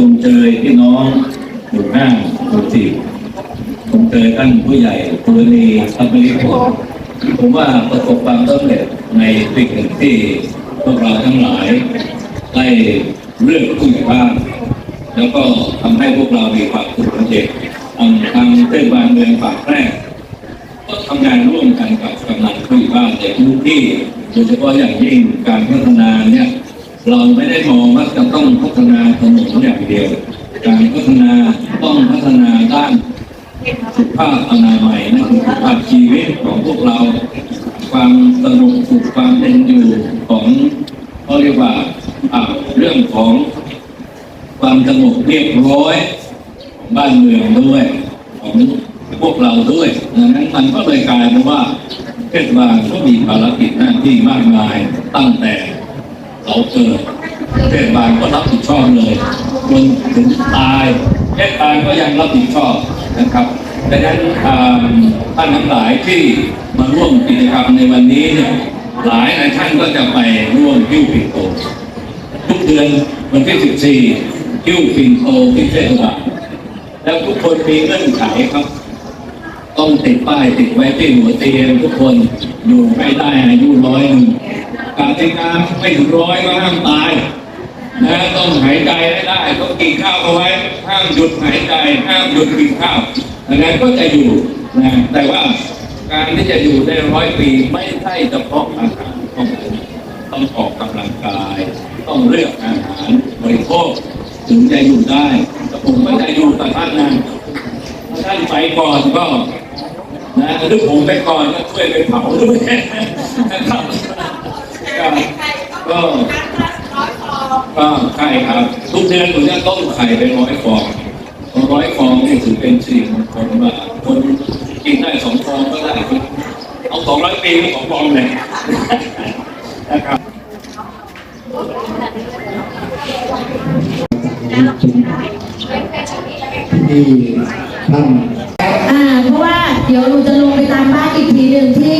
ชมเชยพี่น้องหมู่ห้าหมู่สี่ชมเชยท่านผู้ใหญ่ตุลนีทัพมริพลผมว่าประสบความสำเร็จในสิ่งหนึ่งที่พวกเราทั้งหลาย ได้เลือกผู้ใหญ่บ้านแล้วก็ทำให้พวกเรามีความสุขเด็กทางทางเทศบาลเมืองปากแพรกก็ทำงานร่วมกันกับกำนันผู้ใหญ่บ้านในพื้นที่โดยเฉพาะอย่างยิ่งการพั เราไม่ได้มองว่าจะต้องพัฒนาถนนอย่างเดียว การพัฒนาต้องพัฒนาด้านสุขภาพอนามัยนั่นคือสุขภาพชีวิตของพวกเรา ความสงบสุขความเป็นอยู่ของเขาเรียกว่าอ่าเรื่องของความสงบเรียบร้อยของบ้านเมืองด้วยของพวกเราด้วยดังนั้นมันก็เลยกลายเป็นว่าเทศบาลก็มีภารกิจหน้าที่มากมายตั้งแต่ เราเกิดเทศบาลก็รับผิดชอบเลยจนถึงตายเทศบาลก็ยังรับผิดชอบนะครับดังนั้นท่านทั้งหลายที่มาร่วมกิจกรรมในวันนี้เนี่ยหลายหลายท่านก็จะไปร่วมพิ้วปิดโต ทุกเดือนวันที่ 14คิ้วปิ่นโตที่เทศบาลแล้วทุกคนมีเงื่อนไขครับ ต้องติดป้ายติดไว้ที่หัวเตียงทุกคนอยู่ไม่ได้อายุร้อยหนึ่ง การติกาไม่ถึงร้อยก็ห้ามตายนะต้องหายใจให้ได้ต้องกินข้าวเอาไว้ห้ามหยุดหายใจห้ามหยุดกินข้าวดังนั้นก็จะอยู่นะแต่ว่าการที่จะอยู่ได้ร้อยปีไม่ใช่เฉพาะอาหารของผมต้องออกกำลังกาย ต้องเลือกอาหารบริโภคถึงจะอยู่ได้แต่ผมไม่ได้อยู่กับท่านนะถ้าท่านไปก่อนก็นะหรือผมไปก่อนก็ช่วยไปเผาด้วยนะครับ ก็ก็ก็ใช่ครับ ทุกเดือนผมจะต้มไข่ไปร้อยฟองร้อยฟองนี่ถือเป็นสิ่งมงคลว่าคนกินได้สองฟองก็ได้เอาสองร้อยปีสองฟองเลยนะครับที่ท่านอ่าเพราะว่าเดี๋ยวหนูจะลงไปตามบ้านอีกทีหนึ่งที่